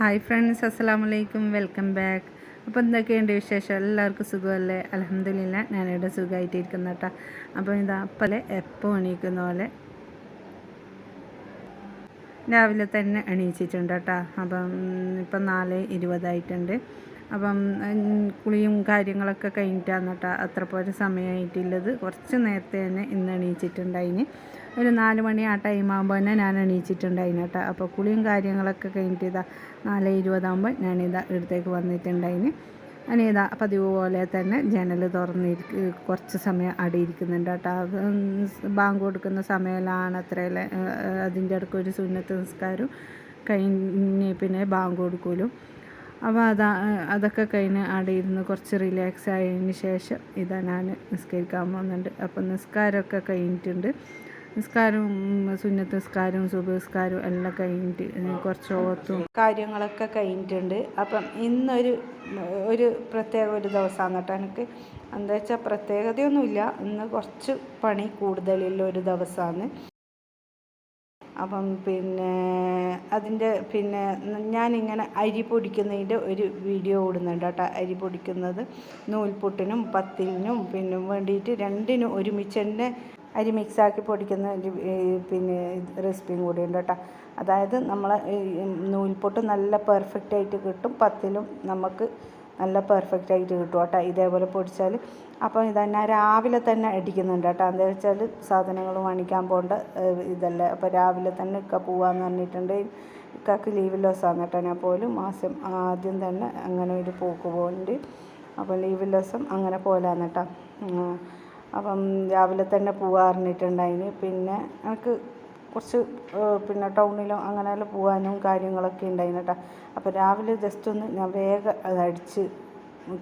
Hi friends അസ്സാം വലൈക്കും welcome back അപ്പോൾ എന്തൊക്കെയുണ്ട് വിശേഷം? എല്ലാവർക്കും സുഖമല്ലേ? അലഹമില്ല ഞാനിവിടെ സുഖമായിട്ടിരിക്കുന്ന കേട്ടോ അപ്പോൾ ഇതാ പല എപ്പോൾ എണീക്കുന്ന പോലെ? രാവിലെ തന്നെ എണീച്ചിട്ടുണ്ട് കേട്ടോ അപ്പം ഇപ്പം നാല് ഇരുപതായിട്ടുണ്ട്. അപ്പം കുളിയും കാര്യങ്ങളൊക്കെ കഴിഞ്ഞിട്ടാണ് കേട്ടോ അത്ര പോലെ സമയമായിട്ടുള്ളത്. കുറച്ച് നേരത്തെ തന്നെ ഇന്ന് എണീച്ചിട്ടുണ്ടായിന്. ഒരു നാല് മണി ആ ടൈം ആകുമ്പോൾ തന്നെ ഞാൻ എണീച്ചിട്ടുണ്ട് കേട്ടോ. അപ്പോൾ കുളിയും കാര്യങ്ങളൊക്കെ കഴിഞ്ഞിട്ട് ഇതാ നാല് ഇരുപതാകുമ്പോൾ ഞാനിതാ ഇടത്തേക്ക് വന്നിട്ടുണ്ടായിന്. അനിതാ പതിവ് പോലെ തന്നെ ജനൽ തുറന്നിരിക്ക കുറച്ച് സമയം അടിയിരിക്കുന്നുണ്ട് കേട്ടോ. ബാങ്ക് കൊടുക്കുന്ന സമയമെല്ലാം അത്രയല്ലേ അതിന്റെ ഇടയ്ക്ക് ഒരു സുന്നത്ത് നിസ്കാരം കഴിഞ്ഞ് പിന്നെ ബാങ്ക് കൊടുക്കലും. അപ്പോൾ അതാ അതൊക്കെ കഴിഞ്ഞ് അവിടെ ഇരുന്ന് കുറച്ച് റിലാക്സ് ആയതിന് ശേഷം ഇതാ ഞാൻ നിസ്കരിക്കാൻ പോകുന്നുണ്ട് അപ്പോൾ നിസ്കാരമൊക്കെ കഴിഞ്ഞിട്ടുണ്ട്. നിസ്കാരവും സുന്നത്ത് നിസ്കാരവും സുബസ്കാരവും എല്ലാം കഴിഞ്ഞിട്ട് കുറച്ച് ഓത്തും കാര്യങ്ങളൊക്കെ കഴിഞ്ഞിട്ടുണ്ട്. അപ്പം ഇന്നൊരു ഒരു പ്രത്യേക ഒരു ദിവസമാണ് കേട്ടോ. എനിക്ക് എന്താ വെച്ചാൽ പ്രത്യേകതയൊന്നുമില്ല. ഇന്ന് കുറച്ച് പണി കൂടുതലുള്ള ഒരു ദിവസമാണ് അപ്പം പിന്നെ അതിന്റെ പിന്നെ ഞാനിങ്ങനെ അരി പൊടിക്കുന്നതിന്റെ ഒരു വീഡിയോ ഇടുന്നുണ്ട് കേട്ടോ. അരി പൊടിക്കുന്നത് നൂൽപുട്ടിനും പത്തിനും പിന്നെ വേണ്ടിയിട്ട് രണ്ടിനും ഒരുമിച്ച് തന്നെ അരി മിക്സാക്കി പൊടിക്കുന്ന പിന്നെ റെസിപ്പിയും കൂടി ഉണ്ട് കേട്ടോ. അതായത് നമ്മൾ നൂൽപൊട്ട് നല്ല പെർഫെക്റ്റ് ആയിട്ട് കിട്ടും. പത്തിലും നമുക്ക് നല്ല പെർഫെക്റ്റ് ആയിട്ട് കിട്ടും കേട്ടോ. ഇതേപോലെ പൊടിച്ചാൽ അപ്പോൾ ഇതന്നെ രാവിലെ തന്നെ അടിക്കുന്നുണ്ട് കേട്ടോ. എന്താ വെച്ചാൽ സാധനങ്ങൾ വാങ്ങിക്കാൻ പോകേണ്ട ഇതല്ല. അപ്പോൾ രാവിലെ തന്നെ ഇക്ക പോവാന്ന് പറഞ്ഞിട്ടുണ്ട്. ഇക്കാക്ക് ലീവ് ലോസാണ് കേട്ടോ. ഞാൻ പോലും മാസം ആദ്യം തന്നെ അങ്ങനെ ഒരു പോക്ക് പോകുന്നുണ്ട് അപ്പോൾ ലീവ് ലോസം അങ്ങനെ പോലാന്ന് കേട്ടോ. അപ്പം രാവിലെ തന്നെ പോവാറിഞ്ഞിട്ടുണ്ടായിന്. പിന്നെ എനിക്ക് കുറച്ച് പിന്നെ ടൗണിലും അങ്ങനെയെല്ലാം പോകാനും കാര്യങ്ങളൊക്കെ ഉണ്ടായിന് കേട്ടോ അപ്പോൾ രാവിലെ ജസ്റ്റ് ഒന്ന് ഞാൻ വേഗം അത് അടിച്ച്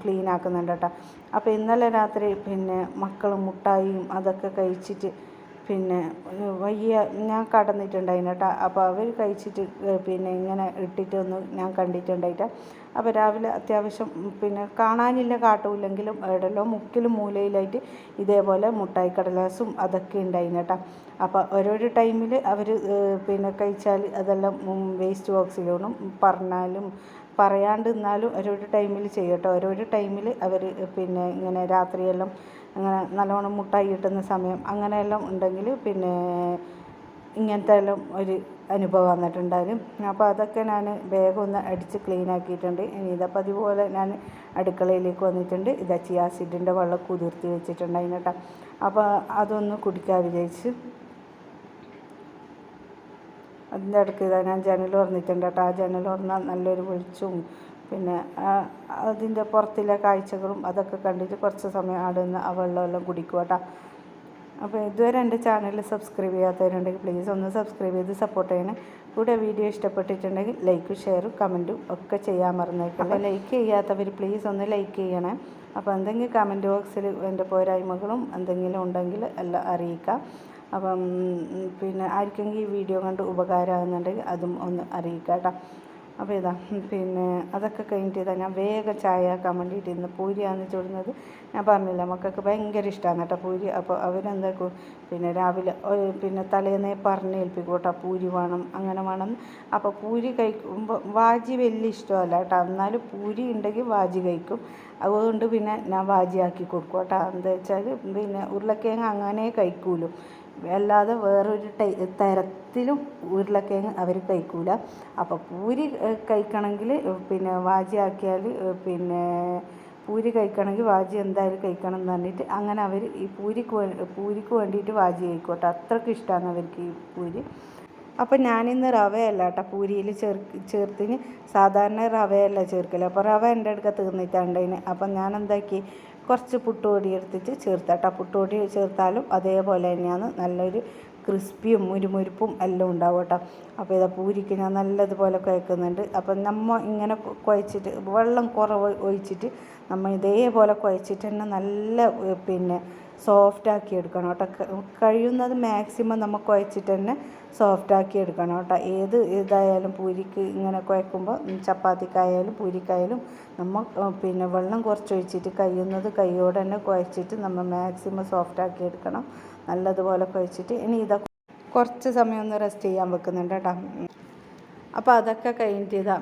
ക്ലീൻ ആക്കുന്നുണ്ട് കേട്ടോ അപ്പോൾ ഇന്നലെ രാത്രി പിന്നെ മക്കൾ മുട്ടായിയും അതൊക്കെ കഴിച്ചിട്ട് പിന്നെ വയ്യ ഞാൻ കടന്നിട്ടുണ്ടായിന് കേട്ടോ. അപ്പോൾ അവർ കഴിച്ചിട്ട് പിന്നെ ഇങ്ങനെ ഇട്ടിട്ടൊന്ന് ഞാൻ കണ്ടിട്ടുണ്ടായിട്ട്. അപ്പോൾ രാവിലെ അത്യാവശ്യം പിന്നെ കാണാനില്ല കാട്ടുമില്ലെങ്കിലും എവിടെല്ലോ മുക്കിലും മൂലയിലായിട്ട് ഇതേപോലെ മുട്ടായി കടലാസും അതൊക്കെ ഉണ്ടായിന് കേട്ടോ. അപ്പോൾ ഓരോരോ ടൈമിൽ അവർ പിന്നെ കഴിച്ചാൽ അതെല്ലാം വേസ്റ്റ് ബോക്സിലോണം പറഞ്ഞാലും പറയാണ്ട് നിന്നാലും ഓരോരോ ടൈമിൽ ചെയ്യട്ടോ ഓരോരോ ടൈമിൽ അവർ പിന്നെ ഇങ്ങനെ രാത്രിയെല്ലാം അങ്ങനെ നല്ലോണം മുട്ടായി കിട്ടുന്ന സമയം അങ്ങനെയെല്ലാം ഉണ്ടെങ്കിൽ പിന്നെ ഇങ്ങനത്തെ എല്ലാം ഒരു അനുഭവം വന്നിട്ടുണ്ടായിരുന്നു. അപ്പോൾ അതൊക്കെ ഞാൻ വേഗം ഒന്ന് അടിച്ച് ക്ലീൻ ആക്കിയിട്ടുണ്ട്. ഇനി ഇതാ അതുപോലെ ഞാൻ അടുക്കളയിലേക്ക് വന്നിട്ടുണ്ട്. ഇതാ ചിയാസിഡിന്റെ വെള്ളം കുതിർത്തി വെച്ചിട്ടുണ്ടായിരുന്നു കേട്ടോ. അപ്പോൾ അതൊന്ന് കുടിക്കാൻ വിചാരിച്ച് അതിന്റെ ഇടയ്ക്ക് ഇതാ ഞാൻ ജനൽ തുറന്നിട്ടുണ്ട് കേട്ടോ. ആ ജനൽ തുറന്നാൽ നല്ലൊരു വെളിച്ചവും പിന്നെ അതിന്റെ പുറത്തിലെ കാഴ്ചകളും അതൊക്കെ കണ്ടിട്ട് കുറച്ച് സമയം അവിടെ നിന്ന് ആ വെള്ളമെല്ലാം കുടിക്കും കേട്ടോ. അപ്പോൾ ഇതുവരെ എന്റെ ചാനൽ സബ്സ്ക്രൈബ് ചെയ്യാത്തവരുണ്ടെങ്കിൽ പ്ലീസ് ഒന്ന് സബ്സ്ക്രൈബ് ചെയ്ത് സപ്പോർട്ട് ചെയ്യണേ. കൂടെ വീഡിയോ ഇഷ്ടപ്പെട്ടിട്ടുണ്ടെങ്കിൽ ലൈക്കും ഷെയറും കമന്റും ഒക്കെ ചെയ്യാൻ മറന്നേക്കും അപ്പോൾ ലൈക്ക് ചെയ്യാത്തവർ പ്ലീസ് ഒന്ന് ലൈക്ക് ചെയ്യണേ. അപ്പോൾ എന്തെങ്കിലും കമന്റ് ബോക്സിൽ എന്റെ പോരായ്മകളും എന്തെങ്കിലും ഉണ്ടെങ്കിൽ എല്ലാം അറിയിക്കാം. അപ്പം പിന്നെ ആർക്കെങ്കിലും ഈ വീഡിയോ കണ്ട് ഉപകാരമാകുന്നുണ്ടെങ്കിൽ അതും ഒന്ന് അറിയിക്കാം കേട്ടോ. അപ്പോൾ ഇതാ പിന്നെ അതൊക്കെ കഴിഞ്ഞിട്ട് ഇതാ ഞാൻ വേഗം ചായ ആക്കാൻ വേണ്ടിയിട്ട് ഇന്ന് പൂരിയാണ് ചൂടുന്നത്. ഞാൻ പറഞ്ഞില്ല മക്കൾക്ക് ഭയങ്കര ഇഷ്ടമാണ് കേട്ടോ പൂരി. അപ്പോൾ അവരെന്താക്കും പിന്നെ രാവിലെ പിന്നെ തലേന്നേ പറഞ്ഞ് ഏൽപ്പിക്കും കേട്ടോ പൂരി വേണം അങ്ങനെ വേണം. അപ്പോൾ പൂരി കഴിക്കുമ്പോൾ വാജി വലിയ ഇഷ്ടമല്ല കേട്ടോ. എന്നാലും പൂരി ഉണ്ടെങ്കിൽ വാജി കഴിക്കും. അതുകൊണ്ട് പിന്നെ ഞാൻ വാജിയാക്കി കൊടുക്കും കേട്ടോ. എന്താ വെച്ചാൽ പിന്നെ ഉരുളക്കിഴങ്ങ് അങ്ങനെ കഴിക്കൂലോ. അല്ലാതെ വേറൊരു തരത്തിലും ഉരുളക്കിഴങ്ങ് അവർ കഴിക്കൂല. അപ്പോൾ പൂരി കഴിക്കണമെങ്കിൽ പിന്നെ വാജി ആക്കിയാൽ പിന്നെ പൂരി കഴിക്കണമെങ്കിൽ വാജി എന്തായാലും കഴിക്കണം എന്ന് പറഞ്ഞിട്ട് അങ്ങനെ അവർ ഈ പൂരിക്ക് പൂരിക്ക് വേണ്ടിയിട്ട് വാജി കഴിക്കോട്ടെ. അത്രയ്ക്ക് ഇഷ്ടമാണ് അവർക്ക് ഈ പൂരി. അപ്പോൾ ഞാനിന്ന് റവയല്ല കേട്ടോ പൂരിയിൽ ചേർ ചേർത്തിന്. സാധാരണ റവയല്ല ചേർക്കൽ. അപ്പോൾ റവ എന്റെ അടുക്ക തീർന്നിട്ടുണ്ടതിന് അപ്പം ഞാൻ എന്താക്കി കുറച്ച് പുട്ടുപൊടി എടുത്തിട്ട് ചേർത്താട്ടോ പുട്ടുപൊടി ചേർത്താലും അതേപോലെ തന്നെയാണ് നല്ലൊരു ക്രിസ്പിയും മുരുമുരുപ്പും എല്ലാം ഉണ്ടാവും കേട്ടോ. അപ്പോൾ ഇതാ പൂരിക്ക് ഞാൻ നല്ലതുപോലെ കുഴക്കുന്നുണ്ട്. അപ്പം നമ്മൾ ഇങ്ങനെ കുഴച്ചിട്ട് വെള്ളം കുറവ് ഒഴിച്ചിട്ട് നമ്മൾ ഇതേപോലെ കുഴച്ചിട്ട് തന്നെ നല്ല പിന്നെ സോഫ്റ്റ് ആക്കി എടുക്കണം കേട്ടോ. കഴിയുന്നത് മാക്സിമം നമ്മൾ കുഴച്ചിട്ട് തന്നെ സോഫ്റ്റ് ആക്കി എടുക്കണം കേട്ടോ. ഏത് ഇതായാലും പൂരിക്ക് ഇങ്ങനെ കുഴക്കുമ്പോൾ ചപ്പാത്തിക്കായാലും പൂരിക്കായാലും നമ്മൾ പിന്നെ വെള്ളം കുറച്ച് ഒഴിച്ചിട്ട് കഴിയുന്നത് കൈയോടെ തന്നെ കുഴച്ചിട്ട് നമ്മൾ മാക്സിമം സോഫ്റ്റ് ആക്കി എടുക്കണം. നല്ലതുപോലെ കുഴച്ചിട്ട് ഇനി ഇതൊക്കെ കുറച്ച് സമയം ഒന്ന് റെസ്റ്റ് ചെയ്യാൻ വെക്കുന്നുണ്ട് കേട്ടോ. അപ്പോൾ അതൊക്കെ കഴിഞ്ഞിട്ട് ഇതാ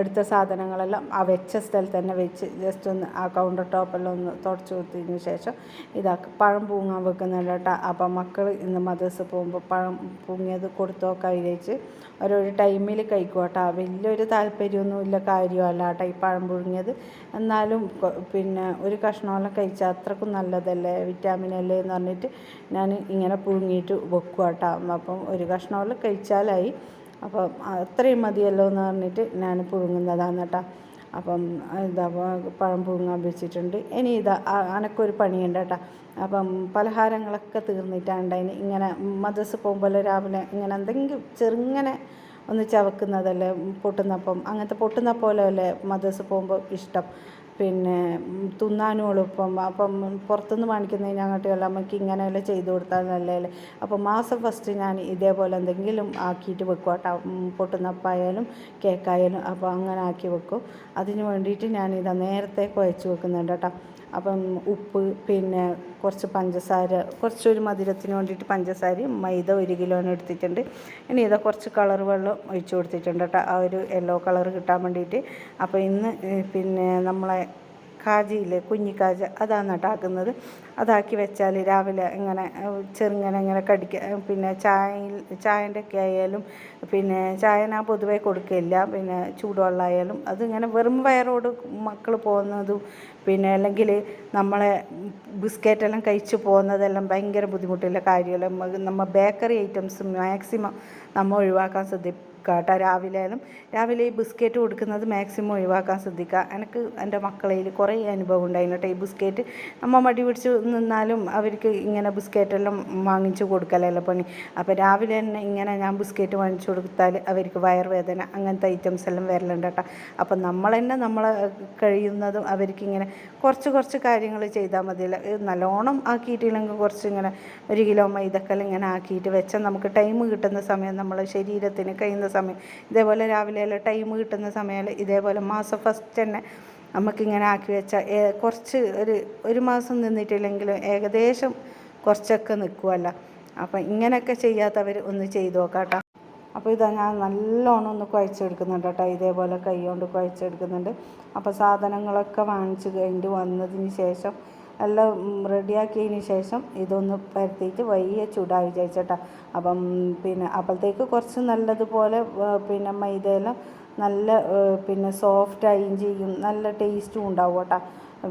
എടുത്ത സാധനങ്ങളെല്ലാം ആ വെച്ച സ്ഥലത്ത് തന്നെ വെച്ച് ജസ്റ്റ് ഒന്ന് ആ കൗണ്ടർ ടോപ്പെല്ലാം ഒന്ന് തുടച്ച് കൊടുത്തതിന് ശേഷം ഇതാ പഴം പൂങ്ങാൻ വെക്കുന്നുണ്ട് കേട്ടോ. അപ്പം മക്കൾ ഇന്ന് മദ്രസ് പോകുമ്പോൾ പഴം പൂങ്ങിയത് കൊടുത്തോ കഴിച്ച് ഓരോരു ടൈമിൽ കഴിക്കും കേട്ടോ. വലിയൊരു താല്പര്യമൊന്നുമില്ല കാര്യമല്ല കേട്ടോ ഈ പഴം പുഴുങ്ങിയത്. എന്നാലും പിന്നെ ഒരു കഷ്ണമെല്ലാം കഴിച്ചാൽ അത്രക്കും നല്ലതല്ലേ? വിറ്റാമിൻ അല്ലേ എന്ന് പറഞ്ഞിട്ട് ഞാൻ ഇങ്ങനെ പുഴുങ്ങിയിട്ട് വെക്കും കേട്ടോ. അപ്പം ഒരു കഷ്ണമെല്ലാം കഴിച്ചാലായി. അപ്പം അത്രയും മതിയല്ലോ എന്ന് പറഞ്ഞിട്ട് ഞാൻ പുഴുങ്ങുന്നതാണ് കേട്ടോ. അപ്പം ഇതാ പഴം പുഴുങ്ങാൻ വെച്ചിട്ടുണ്ട്. ഇനി ഇതാ അനക്കൊരു പണിയുണ്ട് കേട്ടോ. അപ്പം പലഹാരങ്ങളൊക്കെ തീർന്നിട്ടാണ്ടായിന് ഇങ്ങനെ മദ്രസ് പോകുമ്പോൾ രാവിലെ ഇങ്ങനെ എന്തെങ്കിലും ചെറുങ്ങനെ ഒന്ന് ചവക്കുന്നതല്ലേ പൊട്ടുന്നപ്പം. അങ്ങനത്തെ പൊട്ടുന്ന പോലെ അല്ലേ മദ്രസ് പോകുമ്പോൾ ഇഷ്ടം. പിന്നെ തിന്നാനും എളുപ്പം. അപ്പം പുറത്തുനിന്ന് വാങ്ങിക്കുന്നതിന് അങ്ങോട്ടുള്ള നമുക്ക് ഇങ്ങനെയെല്ലാം ചെയ്ത് കൊടുത്താൽ നല്ലതല്ലേ. അപ്പം മാസം ഫസ്റ്റ് ഞാൻ ഇതേപോലെ എന്തെങ്കിലും ആക്കിയിട്ട് വെക്കും കേട്ടോ. പൊട്ടുന്നപ്പായാലും കേക്കായാലും അപ്പോൾ അങ്ങനെ ആക്കി വെക്കും. അതിന് വേണ്ടിയിട്ട് ഞാൻ ഞാനിതാ നേരത്തെ കുഴച്ച് വെക്കുന്നുണ്ട് കേട്ടോ. അപ്പം ഉപ്പ് പിന്നെ കുറച്ച് പഞ്ചസാര കുറച്ചൊരു മധുരത്തിന് വേണ്ടിയിട്ട് പഞ്ചസാരയും മൈദ ഒരു കിലോന് എടുത്തിട്ടുണ്ട്. ഇനി ഇതാ കുറച്ച് കളർ വെള്ളം ഒഴിച്ച് കൊടുത്തിട്ടുണ്ട് കേട്ടോ. ആ ഒരു യെല്ലോ കളർ കിട്ടാൻ വേണ്ടിയിട്ട്. അപ്പോൾ ഇന്ന് പിന്നെ നമ്മളെ കാജിയില്ലേ കുഞ്ഞിക്കാജ അതാണ് നട്ടാക്കുന്നത് അതാക്കി വെച്ചാൽ രാവിലെ ഇങ്ങനെ ചെറുങ്ങനെ ഇങ്ങനെ കടിക്ക പിന്നെ ചായയിൽ ചായന്റെ ഒക്കെ ആയാലും പിന്നെ ചായ ഞാൻ പൊതുവേ കൊടുക്കില്ല പിന്നെ ചൂടുവെള്ളമായാലും അതിങ്ങനെ വെറും വയറോട് മക്കൾ പോകുന്നതും പിന്നെ അല്ലെങ്കിൽ നമ്മളെ ബിസ്ക്കറ്റെല്ലാം കഴിച്ച് പോകുന്നതെല്ലാം ഭയങ്കര ബുദ്ധിമുട്ടുള്ള കാര്യമല്ല? നമ്മൾ നമ്മ ബേക്കറി ഐറ്റംസ് മാക്സിമം നമ്മൾ ഒഴിവാക്കാൻ ശ്രദ്ധിക്കുക കേട്ടോ രാവിലെയായാലും രാവിലെ ഈ ബിസ്ക്കറ്റ് കൊടുക്കുന്നത് മാക്സിമം ഒഴിവാക്കാൻ ശ്രദ്ധിക്കുക. എനിക്ക് എന്റെ മക്കളയിൽ കുറേ അനുഭവം ഉണ്ടായിരുന്നു കേട്ടോ. ഈ ബിസ്ക്കറ്റ് അമ്മ മടി പിടിച്ച് നിന്നാലും അവർക്ക് ഇങ്ങനെ ബിസ്ക്കറ്റെല്ലാം വാങ്ങിച്ച് കൊടുക്കലല്ല പണി. അപ്പോൾ രാവിലെ തന്നെ ഇങ്ങനെ ഞാൻ ബിസ്ക്കറ്റ് വാങ്ങിച്ചു കൊടുത്താൽ അവർക്ക് വയറുവേദന അങ്ങനത്തെ ഐറ്റംസ് എല്ലാം വരലുണ്ട് കേട്ടോ. അപ്പം നമ്മൾ തന്നെ നമ്മൾ കഴിയുന്നതും അവർക്കിങ്ങനെ കുറച്ച് കുറച്ച് കാര്യങ്ങൾ ചെയ്താൽ മതിയല്ല. നല്ലോണം ആക്കിയിട്ടില്ലെങ്കിൽ കുറച്ച് ഇങ്ങനെ ഒരു കിലോ മൈദക്കൽ ഇങ്ങനെ ആക്കിയിട്ട് വെച്ചാൽ നമുക്ക് ടൈം കിട്ടുന്ന സമയം നമ്മൾ ശരീരത്തിന് കഴിയുന്ന സമയം. ഇതേപോലെ രാവിലെ ടൈം കിട്ടുന്ന സമയം ഇതേപോലെ മാസം ഫസ്റ്റ് തന്നെ നമുക്കിങ്ങനെ ആക്കി വെച്ചാൽ കുറച്ച് ഒരു ഒരു മാസം നിന്നിട്ടില്ലെങ്കിലും ഏകദേശം കുറച്ചൊക്കെ നിൽക്കുമല്ല അപ്പം ഇങ്ങനെയൊക്കെ ചെയ്യാത്തവർ ഒന്ന് ചെയ്തു നോക്കാം അപ്പോൾ ഇതാ ഞാൻ നല്ലോണം ഒന്ന് കുഴച്ചെടുക്കുന്നുണ്ട് കേട്ടോ. ഇതേപോലെ കൈ കൊണ്ട് കുഴച്ചെടുക്കുന്നുണ്ട്. അപ്പോൾ സാധനങ്ങളൊക്കെ വാങ്ങിച്ച് കഴിഞ്ഞിട്ട് വന്നതിന് ശേഷം എല്ലാം റെഡിയാക്കിയതിന് ശേഷം ഇതൊന്ന് പരത്തിയിട്ട് വയ്യ ചൂടായി വിചാരിച്ചേട്ടാ. അപ്പം പിന്നെ അപ്പോഴത്തേക്ക് കുറച്ച് നല്ലതുപോലെ പിന്നെ മൈദയെല്ലാം നല്ല പിന്നെ സോഫ്റ്റായും ചെയ്യും നല്ല ടേസ്റ്റും ഉണ്ടാവും കേട്ടോ.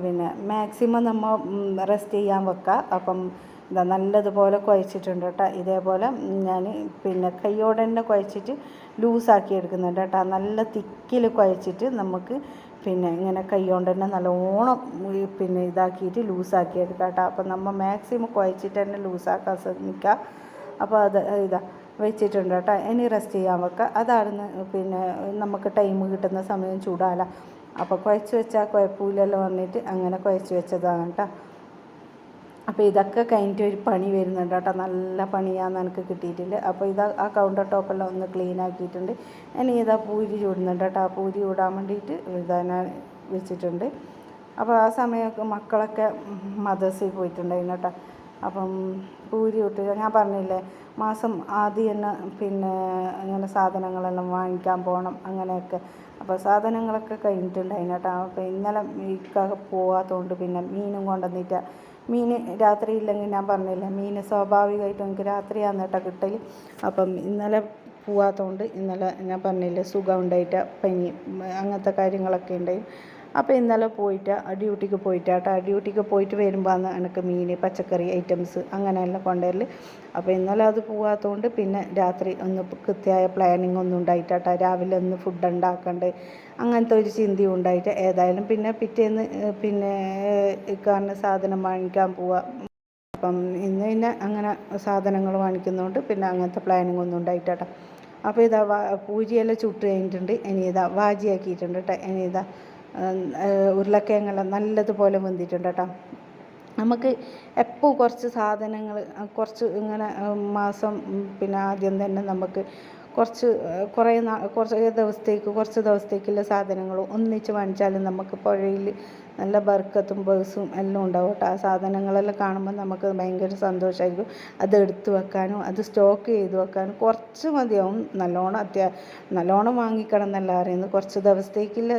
പിന്നെ മാക്സിമം നമ്മൾ റെസ്റ്റ് ചെയ്യാൻ വെക്കുക അപ്പം ഇതാ നല്ലതുപോലെ കുഴച്ചിട്ടുണ്ട് കേട്ടോ. ഇതേപോലെ ഞാൻ പിന്നെ കൈയോടെ തന്നെ കുഴച്ചിട്ട് ലൂസാക്കി എടുക്കുന്നുണ്ട് കേട്ടോ. നല്ല തിക്കിൽ കുഴച്ചിട്ട് നമുക്ക് പിന്നെ ഇങ്ങനെ കൈകൊണ്ട് തന്നെ നല്ലോണം പിന്നെ ഇതാക്കിയിട്ട് ലൂസാക്കി എടുക്കാം കേട്ടോ. അപ്പം നമ്മൾ മാക്സിമം കുഴച്ചിട്ട് തന്നെ ലൂസാക്കാൻ ശ്രമിക്കുക. അപ്പോൾ അത് ഇതാ വെച്ചിട്ടുണ്ട് കേട്ടോ. ഇനി റെസ്റ്റ് ചെയ്യാൻ വെക്കുക. അതാണ് പിന്നെ നമുക്ക് ടൈം കിട്ടുന്ന സമയം ചൂടാല അപ്പോൾ കുഴച്ച് വെച്ചാൽ കുഴപ്പമില്ലല്ലോ പറഞ്ഞിട്ട് അങ്ങനെ കുഴച്ച് വെച്ചതാണ് കേട്ടോ. അപ്പോൾ ഇതൊക്കെ കഴിഞ്ഞിട്ട് ഒരു പണി വരുന്നുണ്ട് കേട്ടോ. നല്ല പണിയാന്ന് എനിക്ക് കിട്ടിയിട്ടില്ല അപ്പോൾ ഇതാ ആ കൗണ്ടർ ടോപ്പെല്ലാം ഒന്ന് ക്ലീൻ ആക്കിയിട്ടുണ്ട്. ഇനി ഇതാ പൂരി ചൂടുന്നുണ്ട് കേട്ടോ. ആ പൂരി ചൂടാൻ വേണ്ടിയിട്ട് ഇതാ ഞാൻ വെച്ചിട്ടുണ്ട്. അപ്പോൾ ആ സമയമൊക്കെ മക്കളൊക്കെ മദർസിൽ പോയിട്ടുണ്ടായിരുന്നു കേട്ടോ. അപ്പം പൂരി ഇട്ട് ഞാൻ പറഞ്ഞില്ലേ മാസം ആദ്യം തന്നെ പിന്നെ അങ്ങനെ സാധനങ്ങളെല്ലാം വാങ്ങിക്കാൻ പോകണം അങ്ങനെയൊക്കെ. അപ്പോൾ സാധനങ്ങളൊക്കെ കഴിഞ്ഞിട്ടുണ്ടായിരുന്നു കേട്ടോ. അപ്പോൾ ഇന്നലെ ഇക്കൊക്കെ പോവാത്തതുകൊണ്ട് പിന്നെ മീനും കൊണ്ടുവന്നിട്ട് മീൻ രാത്രി ഇല്ലെങ്കിൽ ഞാൻ പറഞ്ഞില്ല മീൻ സ്വാഭാവികമായിട്ടും എനിക്ക് രാത്രിയാണ് കേട്ടോ കിട്ടൽ അപ്പം ഇന്നലെ പോവാത്തതുകൊണ്ട് ഇന്നലെ ഞാൻ പറഞ്ഞില്ലേ സുഖം ഉണ്ടായിട്ട് പനി അങ്ങനത്തെ കാര്യങ്ങളൊക്കെ ഉണ്ടായി. അപ്പോൾ ഇന്നലെ പോയിട്ട് ഡ്യൂട്ടിക്ക് പോയിട്ട് കേട്ടോ. ഡ്യൂട്ടിക്ക് പോയിട്ട് വരുമ്പോഴാണ് എനിക്ക് മീൻ പച്ചക്കറി ഐറ്റംസ് അങ്ങനെയെല്ലാം കൊണ്ടുവരൽ അപ്പോൾ ഇന്നലെ അത് പോകാത്തതുകൊണ്ട് പിന്നെ രാത്രി ഒന്ന് കൃത്യമായ പ്ലാനിങ് ഒന്നും ഉണ്ടായിട്ടാട്ടോ രാവിലെ ഒന്ന് ഫുഡ് ഉണ്ടാക്കണ്ടേ. അങ്ങനത്തെ ഒരു ചിന്തയും ഉണ്ടായിട്ട് ഏതായാലും പിന്നെ പിറ്റേന്ന് പിന്നെ കാരണം സാധനം വാങ്ങിക്കാൻ പോവാം. അപ്പം ഇന്ന് പിന്നെ അങ്ങനെ സാധനങ്ങൾ വാങ്ങിക്കുന്നതുകൊണ്ട് പിന്നെ അങ്ങനത്തെ പ്ലാനിങ് ഒന്നും ഉണ്ടായിട്ടാട്ടോ അപ്പോൾ ഇതാ വാ പൂരിയെല്ലാം ചുട്ട് കഴിഞ്ഞിട്ടുണ്ട്. ഇനി ഇതാ വാജിയാക്കിയിട്ടുണ്ട് കേട്ടോ. ഇനി ഇതാ ഉരുളക്കിഴങ്ങെല്ലാം നല്ലതുപോലെ വെന്തിട്ടുണ്ട് കേട്ടോ. നമുക്ക് എപ്പോൾ കുറച്ച് സാധനങ്ങൾ കുറച്ച് ഇങ്ങനെ മാസം പിന്നെ ആദ്യം തന്നെ നമുക്ക് കുറച്ച് കുറേ കുറച്ച് ദിവസത്തേക്ക് കുറച്ച് ദിവസത്തേക്കുള്ള സാധനങ്ങൾ ഒന്നിച്ച് വാങ്ങിച്ചാലും നമുക്ക് പുഴയിൽ നല്ല ബർക്കത്തും ബേഴ്സും എല്ലാം ഉണ്ടാവും കേട്ടോ ആ സാധനങ്ങളെല്ലാം കാണുമ്പോൾ നമുക്ക് ഭയങ്കര സന്തോഷമായിരിക്കും. അത് എടുത്തു വെക്കാനും അത് സ്റ്റോക്ക് ചെയ്ത് വെക്കാനും കുറച്ച് മതിയാവും. നല്ലോണം അത്യാ നല്ലോണം വാങ്ങിക്കണം എന്നല്ല അറിയുന്നത് കുറച്ച് ദിവസത്തേക്കുള്ള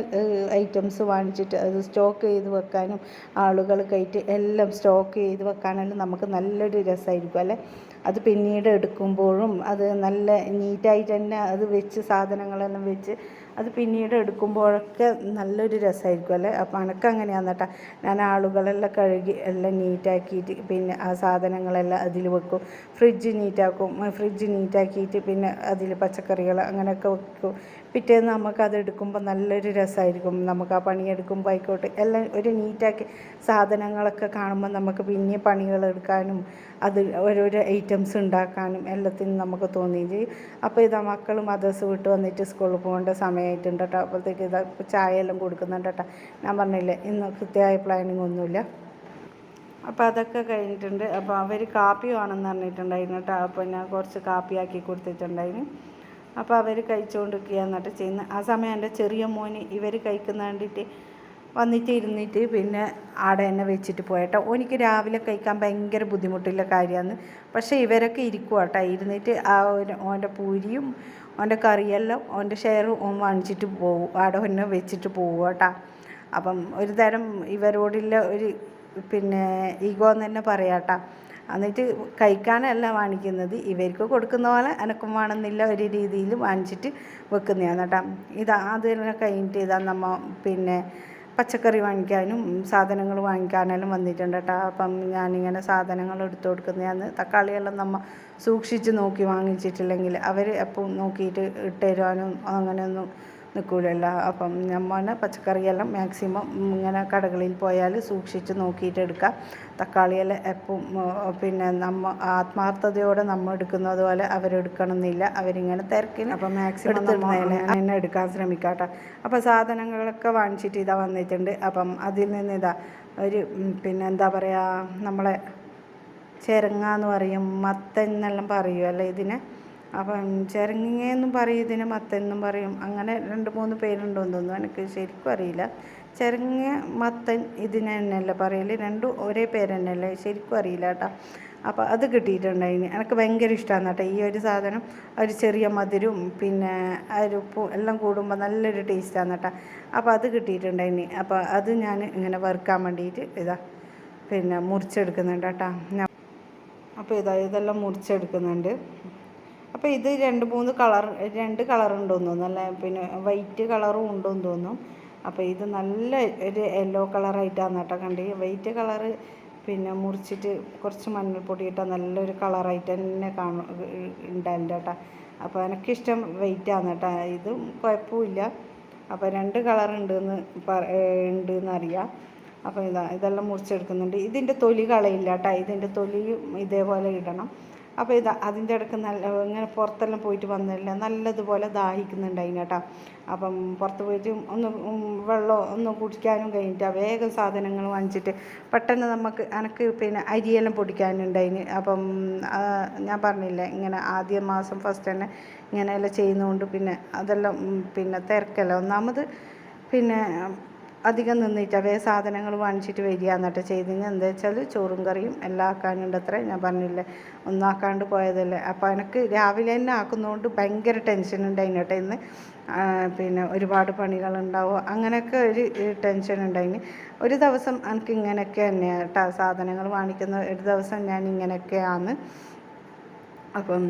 ഐറ്റംസ് വാങ്ങിച്ചിട്ട് അത് സ്റ്റോക്ക് ചെയ്ത് വെക്കാനും ആളുകൾ കയറ്റി എല്ലാം സ്റ്റോക്ക് ചെയ്ത് വെക്കാനെല്ലാം നമുക്ക് നല്ലൊരു രസമായിരിക്കും അല്ലേ? അത് പിന്നീട് എടുക്കുമ്പോഴും അത് നല്ല നീറ്റായിട്ട് തന്നെ അത് വെച്ച് സാധനങ്ങളെല്ലാം വെച്ച് അത് പിന്നീട് എടുക്കുമ്പോഴൊക്കെ നല്ലൊരു രസമായിരിക്കും അല്ലേ? അപ്പോൾ അനക്ക് അങ്ങനെയാണ് കേട്ടോ. ഞാൻ ആളുകളെല്ലാം കഴുകി എല്ലാം നീറ്റാക്കിയിട്ട് പിന്നെ ആ സാധനങ്ങളെല്ലാം അതിൽ വെക്കും. ഫ്രിഡ്ജ് നീറ്റാക്കും ഫ്രിഡ്ജ് നീറ്റാക്കിയിട്ട് പിന്നെ അതിൽ പച്ചക്കറികൾ അങ്ങനെയൊക്കെ വെക്കും. പിറ്റേന്ന് നമുക്കത് എടുക്കുമ്പോൾ നല്ലൊരു രസമായിരിക്കും നമുക്ക് ആ പണിയെടുക്കുമ്പോൾ ആയിക്കോട്ടെ എല്ലാം ഒരു നീറ്റാക്കി സാധനങ്ങളൊക്കെ കാണുമ്പോൾ നമുക്ക് പിന്നെ പണികൾ എടുക്കാനും അത് ഓരോരോ ഐറ്റംസ് ഉണ്ടാക്കാനും എല്ലാത്തിനും നമുക്ക് തോന്നി അപ്പോൾ ഇതാ മക്കൾ മദേഴ്സ് വിട്ട് വന്നിട്ട് സ്കൂളിൽ പോകേണ്ട സമയമായിട്ടുണ്ട് കേട്ടോ അപ്പോഴത്തേക്ക് ഇതാ ചായ എല്ലാം കൊടുക്കുന്നുണ്ട് കേട്ടോ ഞാൻ പറഞ്ഞില്ലേ ഇന്ന് കൃത്യമായ പ്ലാനിങ് ഒന്നുമില്ല. അപ്പോൾ അതൊക്കെ കഴിഞ്ഞിട്ടുണ്ട്. അപ്പോൾ അവർ കാപ്പി വേണമെന്ന് പറഞ്ഞിട്ടുണ്ടായിരുന്നു കേട്ടോ അപ്പോൾ ഞാൻ കുറച്ച് കാപ്പിയാക്കി കൊടുത്തിട്ടുണ്ടായിരുന്നു. അപ്പോൾ അവർ കഴിച്ചുകൊണ്ടിരിക്കുക എന്നിട്ട് ചെയ്യുന്ന ആ സമയം എന്റെ ചെറിയ മോന് ഇവർ കഴിക്കുന്ന കണ്ടിട്ട് വന്നിട്ട് ഇരുന്നിട്ട് പിന്നെ ആടെ തന്നെ വെച്ചിട്ട് പോയട്ടോ. ഓനിക്ക് രാവിലെ കഴിക്കാൻ ഭയങ്കര ബുദ്ധിമുട്ടുള്ള കാര്യമാണ്. പക്ഷേ ഇവരൊക്കെ ഇരിക്കുക കേട്ടോ ഇരുന്നിട്ട് ആ ഓന്റെ പൂരിയും ഓന്റെ കറിയെല്ലാം ഓന്റെ ഷെയറും ഓൻ വാങ്ങിച്ചിട്ട് പോകും ആടെ തന്നെ വെച്ചിട്ട് പോകും കേട്ടോ അപ്പം ഒരു തരം ഇവരോടുള്ള ഒരു പിന്നെ ഈഗോ എന്ന് തന്നെ പറയാം കേട്ടോ എന്നിട്ട് കഴിക്കാനല്ല വാങ്ങിക്കുന്നത്. ഇവർക്ക് കൊടുക്കുന്ന പോലെ എനക്കും വേണമെന്നില്ല ഒരു രീതിയിൽ വാങ്ങിച്ചിട്ട് വെക്കുന്നതാണ് കേട്ടോ. ഇതാ അത് തന്നെ കഴിഞ്ഞിട്ട് ഇതാ നമ്മ പിന്നെ പച്ചക്കറി വാങ്ങിക്കാനും സാധനങ്ങൾ വാങ്ങിക്കാനെല്ലാം വന്നിട്ടുണ്ട് കേട്ടോ. അപ്പം ഞാനിങ്ങനെ സാധനങ്ങൾ എടുത്തു കൊടുക്കുന്നതാണ്. തക്കാളിയെല്ലാം നമ്മൾ സൂക്ഷിച്ച് നോക്കി വാങ്ങിച്ചിട്ടില്ലെങ്കിൽ അവർ എപ്പോൾ നോക്കിയിട്ട് ഇട്ടുതരാനും അങ്ങനെയൊന്നും നിൽക്കില്ലല്ലോ അപ്പം നമ്മൾ പച്ചക്കറിയെല്ലാം മാക്സിമം ഇങ്ങനെ കടകളിൽ പോയാൽ സൂക്ഷിച്ച് നോക്കിയിട്ട് എടുക്കുക തക്കാളിയെല്ലാം എപ്പം പിന്നെ നമ്മ ആത്മാർത്ഥതയോടെ നമ്മൾ എടുക്കുന്നത് പോലെ അവരെടുക്കണമെന്നില്ല. അവരിങ്ങനെ തിരക്കിന് അപ്പം മാക്സിമം തന്നെ എടുക്കാൻ ശ്രമിക്കാട്ടോ. അപ്പം അപ്പോൾ സാധനങ്ങളൊക്കെ വാങ്ങിച്ചിട്ട് ഇതാ വന്നിട്ടുണ്ട്. അപ്പം അതിൽ നിന്ന് ഇതാ ഒരു പിന്നെ എന്താ പറയുക നമ്മളെ ചെരങ്ങ എന്ന് പറയും മത്തൻ എന്നെല്ലാം പറയുമല്ലോ ഇതിനെ. അപ്പം ചെരങ്ങയെന്നും പറയും ഇതിന് മത്തനെന്നും പറയും. അങ്ങനെ രണ്ട് മൂന്ന് പേരുണ്ടോന്ന് തോന്നുന്നു. എനിക്ക് ശരിക്കും അറിയില്ല. ചെരങ്ങ മത്തൻ ഇതിന് തന്നെയല്ല പറയൽ രണ്ടും ഒരേ പേര് തന്നെയല്ലേ? ശരിക്കും അറിയില്ല കേട്ടോ. അപ്പോൾ അത് കിട്ടിയിട്ടുണ്ടായിന് എനിക്ക് ഭയങ്കര ഇഷ്ടമാണ് കേട്ടോ. ഈ ഒരു സാധനം ഒരു ചെറിയ മധുരവും പിന്നെ അരുപ്പും എല്ലാം കൂടുമ്പോൾ നല്ലൊരു ടേസ്റ്റാണ് കേട്ടോ. അപ്പോൾ അത് കിട്ടിയിട്ടുണ്ടായിന് അപ്പോൾ അത് ഞാൻ ഇങ്ങനെ വറുക്കാൻ വേണ്ടിയിട്ട് ഇതാ പിന്നെ മുറിച്ചെടുക്കുന്നുണ്ട് കേട്ടോ. അപ്പോൾ ഇതാ ഇതെല്ലാം മുറിച്ചെടുക്കുന്നുണ്ട്. അപ്പോൾ ഇത് രണ്ട് മൂന്ന് കളർ രണ്ട് കളർ ഉണ്ടെന്ന് തോന്നുന്നു നല്ല പിന്നെ വൈറ്റ് കളറും ഉണ്ടെന്ന് തോന്നുന്നു. അപ്പോൾ ഇത് നല്ല ഒരു യെല്ലോ കളറായിട്ടാണ് കേട്ടോ കണ്ടി. വൈറ്റ് കളറ് പിന്നെ മുറിച്ചിട്ട് കുറച്ച് മഞ്ഞൾപ്പൊടി ഇട്ടാൽ നല്ലൊരു കളറായിട്ട് തന്നെ കാണും ഉണ്ടാവില്ല കേട്ടോ. അപ്പോൾ എനിക്കിഷ്ടം വൈറ്റാണ് കേട്ടോ. ഇത് കുഴപ്പമില്ല. അപ്പോൾ രണ്ട് കളർ ഉണ്ടെന്ന് ഉണ്ടെന്ന് അറിയാം. അപ്പോൾ ഇതാ ഇതെല്ലാം മുറിച്ചെടുക്കുന്നുണ്ട്. ഇതിന്റെ തൊലി കളയില്ല കേട്ടോ. ഇതിന്റെ തൊലിയും ഇതേപോലെ ഇടണം. അപ്പോൾ ഇതാ അതിന്റെ ഇടയ്ക്ക് നല്ല ഇങ്ങനെ പുറത്തെല്ലാം പോയിട്ട് വന്നില്ല. നല്ലതുപോലെ ദാഹിക്കുന്നുണ്ടായിന് കേട്ടോ. അപ്പം പുറത്ത് പോയിട്ട് ഒന്ന് വെള്ളം ഒന്ന് കുടിക്കാനും കഴിഞ്ഞിട്ട് വേഗം സാധനങ്ങൾ വാങ്ങിച്ചിട്ട് പെട്ടെന്ന് നമുക്ക് എനിക്ക് പിന്നെ അരിയെല്ലാം പൊടിക്കാനുണ്ടായിന് അപ്പം ഞാൻ പറഞ്ഞില്ലേ ഇങ്ങനെ ആദ്യ മാസം ഫസ്റ്റ് തന്നെ ഇങ്ങനെയെല്ലാം ചെയ്യുന്നതുകൊണ്ട് പിന്നെ അതെല്ലാം പിന്നെ തിരക്കല്ല. ഒന്നാമത് പിന്നെ അധികം അവയെ സാധനങ്ങൾ വാങ്ങിച്ചിട്ട് വരിക എന്നിട്ട് ചെയ്തിന് എന്താ വെച്ചാൽ ചോറും കറിയും എല്ലാം ആക്കാനുണ്ട് അത്ര ഞാൻ പറഞ്ഞില്ലേ. ഒന്നാക്കാണ്ട് പോയതല്ലേ. അപ്പോൾ എനിക്ക് രാവിലെ തന്നെ ആക്കുന്നതുകൊണ്ട് ഭയങ്കര ടെൻഷൻ ഉണ്ടായിന് കേട്ടോ ഇന്ന്. പിന്നെ ഒരുപാട് പണികളുണ്ടാവും. അങ്ങനെയൊക്കെ ഒരു ടെൻഷൻ ഉണ്ടായിന്. ഒരു ദിവസം എനിക്ക് ഇങ്ങനെയൊക്കെ തന്നെയാണ് കേട്ടോ സാധനങ്ങൾ വാങ്ങിക്കുന്ന ഒരു ദിവസം ഞാൻ ഇങ്ങനെയൊക്കെയാണ്. അപ്പം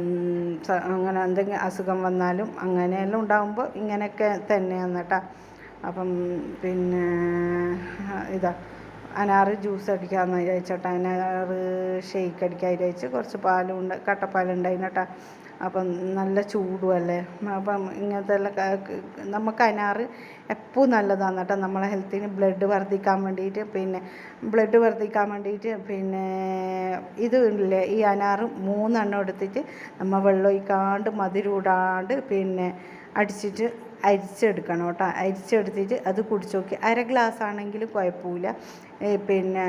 അങ്ങനെ എന്തെങ്കിലും അസുഖം വന്നാലും അങ്ങനെയെല്ലാം ഉണ്ടാകുമ്പോൾ ഇങ്ങനെയൊക്കെ തന്നെയാണ് കേട്ടോ അപ്പം പിന്നെ ഇതാ അനാറ് ജ്യൂസ് അടിക്കാമെന്ന് വിചാരിച്ചോട്ടെ. അനാറ് ഷെയ്ക്ക് അടിക്കാൻ വിചാരിച്ച് കുറച്ച് പാലും ഉണ്ട് കട്ടപ്പാലുണ്ടായിന് കേട്ടോ. അപ്പം നല്ല ചൂടുമല്ലേ അപ്പം ഇങ്ങനത്തെ എല്ലാം നമുക്ക് അനാറ് എപ്പോഴും നല്ലതാണ് കേട്ടോ. നമ്മളെ ഹെൽത്തിന് ബ്ലഡ് വർദ്ധിക്കാൻ വേണ്ടിയിട്ട് പിന്നെ ബ്ലഡ് വർദ്ധിക്കാൻ വേണ്ടിയിട്ട് പിന്നെ ഇത് ഇല്ലേ ഈ അനാറ് മൂന്നെണ്ണം എടുത്തിട്ട് നമ്മൾ വെള്ളം ഒഴിക്കാണ്ട് മതിരൂടാണ്ട് പിന്നെ അടിച്ചിട്ട് അരിച്ചെടുക്കണം കേട്ടോ. അരിച്ചെടുത്തിട്ട് അത് കുടിച്ച് നോക്കി. അര ഗ്ലാസ് ആണെങ്കിലും കുഴപ്പമില്ല. പിന്നെ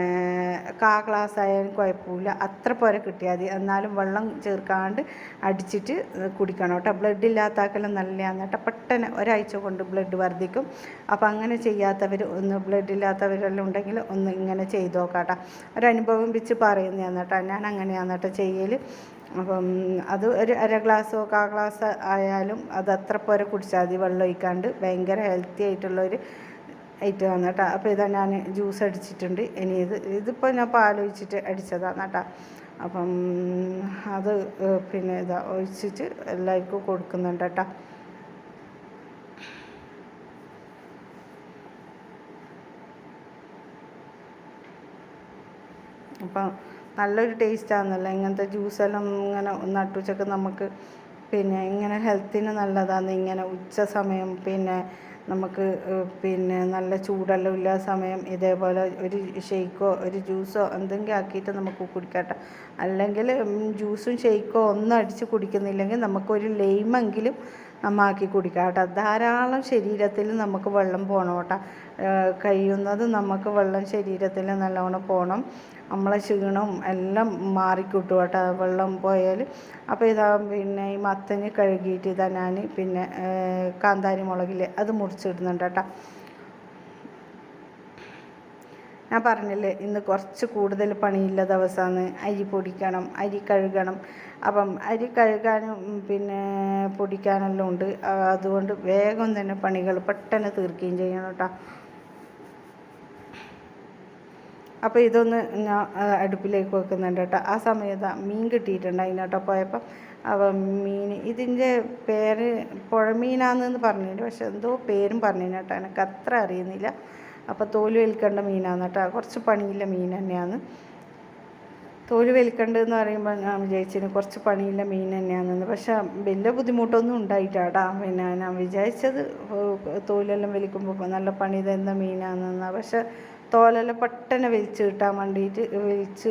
കാ ഗ്ലാസ് ആയാലും കുഴപ്പമില്ല. അത്ര പോരെ കിട്ടിയാൽ മതി. എന്നാലും വെള്ളം ചേർക്കാണ്ട് അടിച്ചിട്ട് കുടിക്കണം കേട്ടോ. ബ്ലഡ് ഇല്ലാത്ത ആക്കെല്ലാം നല്ലതാണ് കേട്ടോ. പെട്ടെന്ന് ഒരാഴ്ച കൊണ്ട് ബ്ലഡ് വർദ്ധിക്കും അപ്പോൾ അങ്ങനെ ചെയ്യാത്തവർ ഒന്ന് ബ്ലഡ് ഇല്ലാത്തവരെല്ലാം ഉണ്ടെങ്കിൽ ഒന്ന് ഇങ്ങനെ ചെയ്ത് നോക്കാം കേട്ടോ ഒരനുഭവം വെച്ച് പറയുന്നതാണ് കേട്ടോ. ഞാൻ അങ്ങനെയാണ് കേട്ടോ ചെയ്യൽ അപ്പം അത് ഒരു അര ഗ്ലാസ്സോ കാ ഗ്ലാസ് ആയാലും അത് അത്ര പോരെ കുടിച്ചാൽ മതി. വെള്ളം ഒഴിക്കാണ്ട് ഭയങ്കര ഹെൽത്തി ആയിട്ടുള്ളൊരു ആണ് കേട്ടോ. അപ്പോൾ ഇതാ ഞാൻ ജ്യൂസ് അടിച്ചിട്ടുണ്ട്. ഇനി ഇത് ഇതിപ്പോൾ ഞാൻ പാലൊഴിച്ചിട്ട് അടിച്ചതാണ് കേട്ടോ. അപ്പം അത് പിന്നെ ഇതാ ഒഴിച്ചിട്ട് എല്ലാവർക്കും കൊടുക്കുന്നുണ്ട് കേട്ടോ. അപ്പം നല്ലൊരു ടേസ്റ്റാണെന്നല്ലോ ഇങ്ങനത്തെ ജ്യൂസെല്ലാം ഇങ്ങനെ നട്ടുച്ചക്ക് നമുക്ക് പിന്നെ ഇങ്ങനെ ഹെൽത്തിന് നല്ലതാണ്. ഇങ്ങനെ ഉച്ച സമയം പിന്നെ നമുക്ക് പിന്നെ നല്ല ചൂടെല്ലാം ഇല്ല സമയം ഇതേപോലെ ഒരു ഷെയ്ക്കോ ഒരു ജ്യൂസോ എന്തെങ്കിലും ആക്കിയിട്ട് നമുക്ക് കുടിക്കട്ടെ. അല്ലെങ്കിൽ ജ്യൂസും ഷെയ്ക്കോ ഒന്നും അടിച്ച് കുടിക്കുന്നില്ലെങ്കിൽ നമുക്കൊരു ലൈമെങ്കിലും നമ്മൾ ആക്കി കുടിക്കാം കേട്ടോ. ധാരാളം ശരീരത്തിൽ നമുക്ക് വെള്ളം പോകണം കേട്ടോ. കഴിയുന്നത് നമുക്ക് വെള്ളം ശരീരത്തിൽ നല്ലോണം പോകണം നമ്മളെ ക്ഷീണവും എല്ലാം മാറിക്കിട്ടും കേട്ടോ വെള്ളം പോയാൽ അപ്പോൾ ഇതാ പിന്നെ ഈ മത്തന് കഴുകിയിട്ട് ഇതാ ഞാൻ പിന്നെ കാന്താരി മുളകില്ലേ അത് മുറിച്ചിടുന്നുണ്ട് കേട്ടോ. ഞാൻ പറഞ്ഞില്ലേ ഇന്ന് കുറച്ച് കൂടുതൽ പണിയില്ല ദിവസമാണ് അരി പൊടിക്കണം അരി കഴുകണം. അപ്പം അരി കഴുകാനും പിന്നെ പൊടിക്കാനെല്ലാം ഉണ്ട്. അതുകൊണ്ട് വേഗം തന്നെ പണികൾ പെട്ടെന്ന് തീർക്കുകയും ചെയ്യണം കേട്ടോ. അപ്പോൾ ഇതൊന്ന് ഞാൻ അടുപ്പിലേക്ക് വെക്കുന്നുണ്ട് കേട്ടോ. ആ സമയത്ത് മീൻ കിട്ടിയിട്ടുണ്ട് കേട്ടോ പോയപ്പോൾ അപ്പം മീൻ ഇതിന്റെ പേര് പുഴമീനാണെന്ന് പറഞ്ഞിട്ട് പക്ഷെ എന്തോ പേരും പറഞ്ഞു കേട്ടോ. എനിക്ക് അത്ര അറിയുന്നില്ല. അപ്പോൾ തോൽ വലിക്കേണ്ട മീനാണ് കേട്ടോ. കുറച്ച് പണിയില്ല മീൻ തന്നെയാണ്. തോൽ വലിക്കേണ്ടതെന്ന് പറയുമ്പോൾ ഞാൻ വിചാരിച്ചതിന് കുറച്ച് പണിയില്ല മീൻ തന്നെയാണെന്ന്. പക്ഷെ വലിയ ബുദ്ധിമുട്ടൊന്നും ഉണ്ടായിട്ടാടാ പിന്നെ ഞാൻ വിചാരിച്ചത് തോലെല്ലാം വലിക്കുമ്പോൾ നല്ല പണി തരുന്ന മീനാണെന്നാണ് പക്ഷെ തോലെല്ലാം പെട്ടെന്ന് വലിച്ച് കിട്ടാൻ വേണ്ടിയിട്ട് വലിച്ച്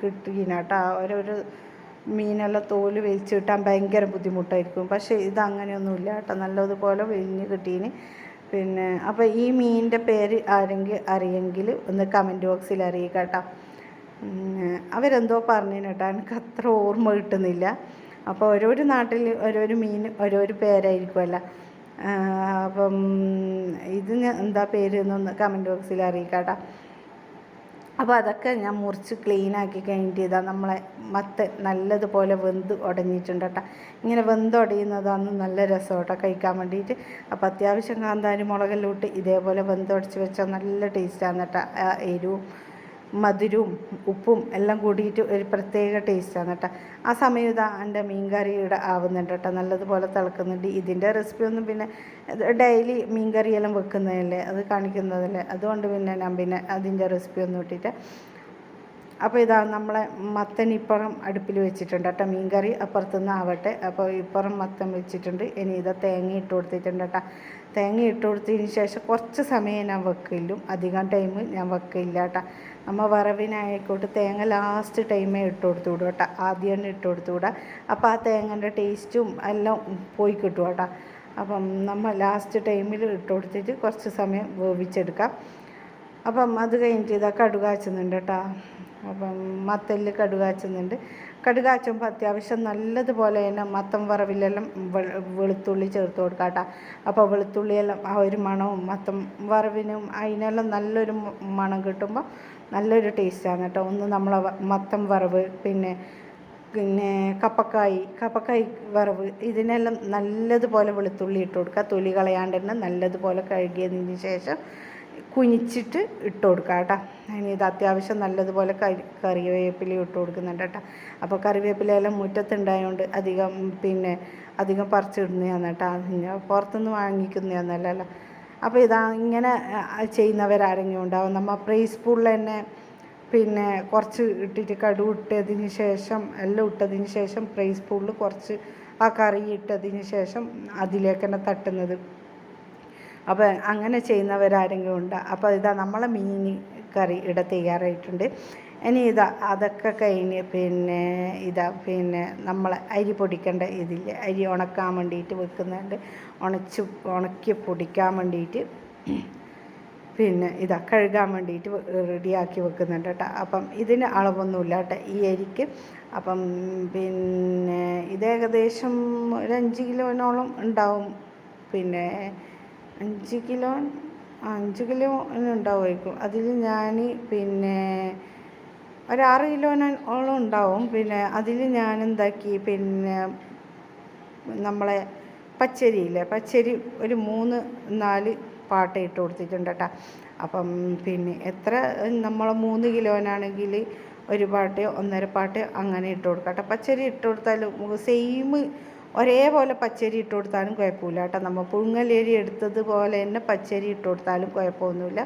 കിട്ടീനാട്ടാ ഓരോരോ മീനെല്ലാം തോൽ വലിച്ച് കിട്ടാൻ ഭയങ്കര ബുദ്ധിമുട്ടായിരിക്കും. പക്ഷേ ഇത് അങ്ങനെയൊന്നുമില്ല കേട്ടോ. നല്ലതുപോലെ വലിഞ്ഞ് കിട്ടീന്. പിന്നെ അപ്പോൾ ഈ മീനിന്റെ പേര് ആരെങ്കിലും അറിയെങ്കിൽ ഒന്ന് കമന്റ് ബോക്സിൽ അറിയിക്കുക കേട്ടോ. അവരെന്തോ പറഞ്ഞു കേട്ടോ. എനിക്ക് അത്ര ഓർമ്മ കിട്ടുന്നില്ല. അപ്പോൾ ഓരോരു നാട്ടിൽ ഓരോരു മീൻ ഓരോരു പേരായിരിക്കുമല്ലോ അപ്പം ഇതിന് എന്താ പേര് എന്നൊന്ന് കമന്റ് ബോക്സിൽ അറിയിക്കാം കേട്ടോ അപ്പോൾ അതൊക്കെ ഞാൻ മുറിച്ച് ക്ലീൻ ആക്കി കഴിഞ്ഞിട്ട് ഇതാ നമ്മളെ മത്ത് നല്ലതുപോലെ വെന്ത് ഉടഞ്ഞിട്ടുണ്ട് കേട്ടോ ഇങ്ങനെ വെന്ത് ഉടയുന്നതാണ് നല്ല രസം കേട്ടോ കഴിക്കാൻ വേണ്ടിയിട്ട്. അപ്പോൾ അത്യാവശ്യം കാന്താരി മുളകെല്ലാം ഇട്ട് ഇതേപോലെ വെന്ത് ഉടച്ച് വെച്ചാൽ നല്ല ടേസ്റ്റാണ് കേട്ടോ എരിവും മധുരവും ഉപ്പും എല്ലാം കൂടിയിട്ട് ഒരു പ്രത്യേക ടേസ്റ്റാണ് കേട്ടോ. ആ സമയം ഇതാ എന്റെ മീൻകറി ഇവിടെ ആവുന്നുണ്ട് കേട്ടോ. നല്ലതുപോലെ തിളക്കുന്നുണ്ട്. ഇതിന്റെ റെസിപ്പി ഒന്നും പിന്നെ ഡെയിലി മീൻകറിയെല്ലാം വെക്കുന്നതല്ലേ? അത് കാണിക്കുന്നതല്ലേ? അതുകൊണ്ട് പിന്നെ ഞാൻ പിന്നെ അതിന്റെ റെസിപ്പി ഒന്നും ഇട്ടിട്ട് അപ്പോൾ ഇതാ നമ്മളെ മത്തൻ ഇപ്പുറം അടുപ്പിൽ വെച്ചിട്ടുണ്ട് കേട്ടോ. മീൻകറി അപ്പുറത്തുനിന്ന് ആവട്ടെ. അപ്പോൾ ഇപ്പുറം മത്തൻ വെച്ചിട്ടുണ്ട്. ഇനി ഇതാ തേങ്ങ ഇട്ട് കൊടുത്തിട്ടുണ്ട് കേട്ടോ. തേങ്ങ ഇട്ട് കൊടുത്തതിന് ശേഷം കുറച്ച് സമയം ഞാൻ വെക്കില്ലും. അധികം ടൈം ഞാൻ വെക്കില്ല കേട്ടോ. നമ്മൾ വറവിനായിക്കോട്ട് തേങ്ങ ലാസ്റ്റ് ടൈമേ ഇട്ട് കൊടുത്തു വിടും കേട്ടോ. ആദ്യം തന്നെ ഇട്ട് കൊടുത്തു വിടുക അപ്പോൾ ആ തേങ്ങന്റെ ടേസ്റ്റും എല്ലാം പോയി കിട്ടും കേട്ടോ. അപ്പം നമ്മൾ ലാസ്റ്റ് ടൈമിൽ ഇട്ട് കൊടുത്തിട്ട് കുറച്ച് സമയം വേവിച്ചെടുക്കാം. അപ്പം അത് കഴിഞ്ഞിട്ട് ഇതാ കടുകാച്ചുന്നുണ്ട് കേട്ടോ. അപ്പം മത്തലിൽ കടുകാച്ചുന്നുണ്ട് കടുകാച്ചുമ്പോൾ കടുക് അത്യാവശ്യം നല്ലതുപോലെ തന്നെ മത്തം വറവിലെല്ലാം വെളുത്തുള്ളി ചേർത്ത് കൊടുക്കാം അപ്പോൾ വെളുത്തുള്ളിയെല്ലാം ആ ഒരു മണവും മത്തം വറവിനും അതിനെല്ലാം നല്ലൊരു മണം കിട്ടുമ്പോൾ നല്ലൊരു ടേസ്റ്റാണ് കേട്ടോ ഒന്ന് നമ്മളെ മത്തം വറവ് പിന്നെ പിന്നെ കപ്പക്കായി കപ്പക്കായി വറവ് ഇതിനെല്ലാം നല്ലതുപോലെ വെളുത്തുള്ളി ഇട്ട് കൊടുക്കുക തൊലി കളയാണ്ട് തന്നെ നല്ലതുപോലെ കഴുകിയതിന് ശേഷം കുനിച്ചിട്ട് ഇട്ട് കൊടുക്കുക കേട്ടോ. ഇനി ഇത് അത്യാവശ്യം നല്ലതുപോലെ കരി കറിവേപ്പില ഇട്ട് കൊടുക്കുന്നുണ്ട് കേട്ടോ. അപ്പോൾ കറിവേപ്പിലയെല്ലാം മുറ്റത്തുണ്ടായതുകൊണ്ട് അധികം പിന്നെ അധികം പറിച്ചിടുന്നതാണ് കേട്ടോ. പിന്നെ പുറത്തുനിന്ന് വാങ്ങിക്കുന്നതൊന്നല്ലല്ലോ അപ്പോൾ ഇതാ ഇങ്ങനെ ചെയ്യുന്നവരാരെങ്കിലും ഉണ്ടാവും നമ്മൾ പ്രൈ സ്പൂണിൽ തന്നെ പിന്നെ കുറച്ച് ഇട്ടിട്ട് കടു ഇട്ടതിന് ശേഷം എല്ലാം ഇട്ടതിന് ശേഷം പ്രൈ പൂളിൽ കുറച്ച് ആ കറി ഇട്ടതിന് ശേഷം അതിലേക്ക് തന്നെ തട്ടുന്നത്. അപ്പോൾ അങ്ങനെ ചെയ്യുന്നവരാരെങ്കിലും ഉണ്ട്. അപ്പോൾ ഇതാ നമ്മളെ മീൻ കറി ഇവിടെ തയ്യാറായിട്ടുണ്ട്. ഇനി ഇതാ അതൊക്കെ കഴിഞ്ഞ് പിന്നെ ഇതാ പിന്നെ നമ്മൾ അരി പൊടിക്കേണ്ട ഇതില്ല അരി ഉണക്കാൻ വേണ്ടിയിട്ട് വെക്കുന്നുണ്ട്. ഉണച്ച് ഉണക്കി പൊടിക്കാൻ വേണ്ടിയിട്ട് പിന്നെ ഇതാ കഴുകാൻ വേണ്ടിയിട്ട് റെഡിയാക്കി വെക്കുന്നുണ്ട് കേട്ടോ. അപ്പം ഇതിന് അളവൊന്നുമില്ല കേട്ടോ ഈ അരിക്ക്. അപ്പം പിന്നെ ഇത് ഏകദേശം ഒരു അഞ്ച് കിലോനോളം ഉണ്ടാവും. പിന്നെ അഞ്ച് കിലോ അഞ്ച് കിലോ ഉണ്ടാവുമായിരിക്കും. അതിൽ ഞാൻ പിന്നെ ഒരു ആറ് കിലോനോളം ഉണ്ടാവും. പിന്നെ അതിൽ ഞാൻ എന്താക്കി? പിന്നെ നമ്മളെ പച്ചരിയില്ലേ പച്ചരി ഒരു മൂന്ന് നാല് പാട്ട ഇട്ട് കൊടുത്തിട്ടുണ്ട് കേട്ടോ. അപ്പം പിന്നെ എത്ര നമ്മൾ മൂന്ന് കിലോനാണെങ്കിൽ ഒരു പാട്ട് ഒന്നര പാട്ട് അങ്ങനെ ഇട്ട് കൊടുക്കാം കേട്ടോ. പച്ചരി ഇട്ട് കൊടുത്താലും സെയിം ഒരേപോലെ പച്ചരി ഇട്ട് കൊടുത്താലും കുഴപ്പമില്ല കേട്ടോ. നമ്മൾ പുഴുങ്ങലേരി എടുത്തതുപോലെ തന്നെ പച്ചരി ഇട്ട് കൊടുത്താലും കുഴപ്പമൊന്നുമില്ല.